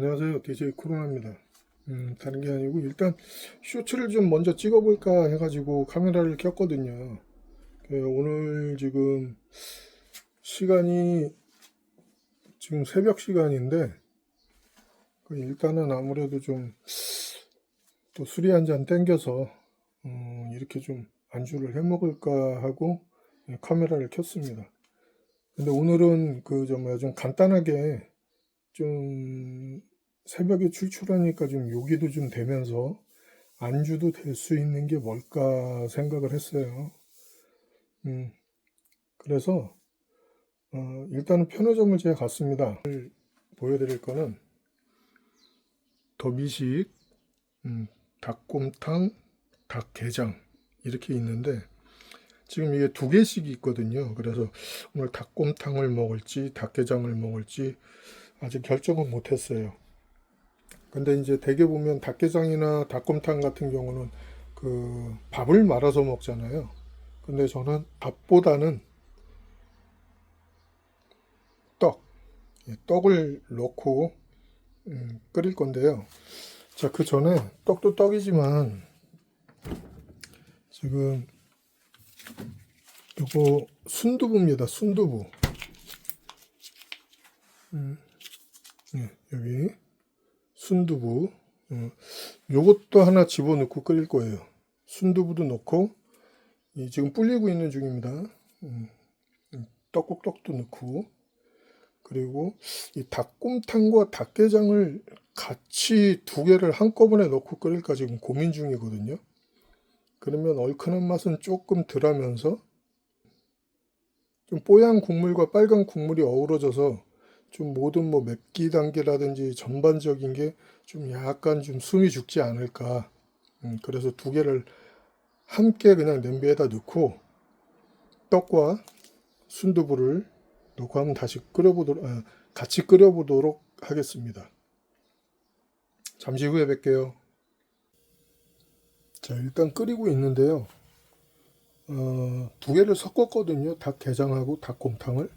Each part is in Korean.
안녕하세요. DJ 코로나입니다. 음, 다른 게 아니고 일단 쇼츠를 좀 먼저 찍어볼까 해가지고 카메라를 켰거든요. 그 오늘 지금 시간이 지금 새벽 시간인데 그 일단은 아무래도 좀 또 술이 한 잔 땡겨서 음, 이렇게 좀 안주를 해 먹을까 하고 예, 카메라를 켰습니다. 근데 오늘은 그 좀 간단하게 좀 새벽에 출출하니까 좀 요기도 좀 되면서 안주도 될 수 있는 게 뭘까 생각을 했어요. 음, 그래서 어, 일단은 편의점을 제가 갔습니다. 보여드릴 거는 더 미식, 음, 닭곰탕, 닭게장 이렇게 있는데 지금 이게 두 개씩 있거든요. 그래서 오늘 닭곰탕을 먹을지 닭게장을 먹을지 아직 결정은 못했어요. 근데 이제 대개 보면 닭게장이나 닭곰탕 같은 경우는 그 밥을 말아서 먹잖아요. 근데 저는 밥보다는 떡, 예, 떡을 넣고 음, 끓일 건데요. 자, 그 전에 떡도 떡이지만 지금 요거 순두부입니다. 순두부. 음, 예, 여기 순두부. 어, 요것도 하나 집어넣고 끓일 거예요. 순두부도 넣고 이 지금 불리고 있는 중입니다. 음, 음, 떡국떡도 넣고 그리고 이 닭곰탕과 닭게장을 같이 두 개를 한꺼번에 넣고 끓일까 지금 고민 중이거든요. 그러면 얼큰한 맛은 조금 덜하면서 좀 뽀얀 국물과 빨간 국물이 어우러져서 좀 모든 뭐 맵기 단계라든지 전반적인 게 좀 약간 좀 숨이 죽지 않을까. 음, 그래서 두 개를 함께 그냥 냄비에다 넣고 떡과 순두부를 넣고 한번 다시 끓여보도록 아, 같이 끓여보도록 하겠습니다. 잠시 후에 뵐게요. 자 일단 끓이고 있는데요. 어, 두 개를 섞었거든요. 닭게장하고 닭곰탕을.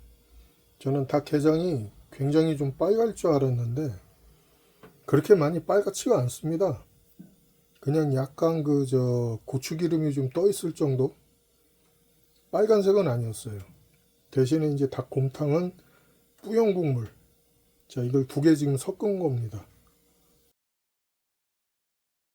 저는 닭게장이 굉장히 좀 빨갈 줄 알았는데 그렇게 많이 빨갛지가 않습니다. 그냥 약간 그 저 고추기름이 좀 떠 있을 정도. 빨간색은 아니었어요. 대신에 이제 닭곰탕은 뿌연 국물. 자, 이걸 두 개 지금 섞은 겁니다.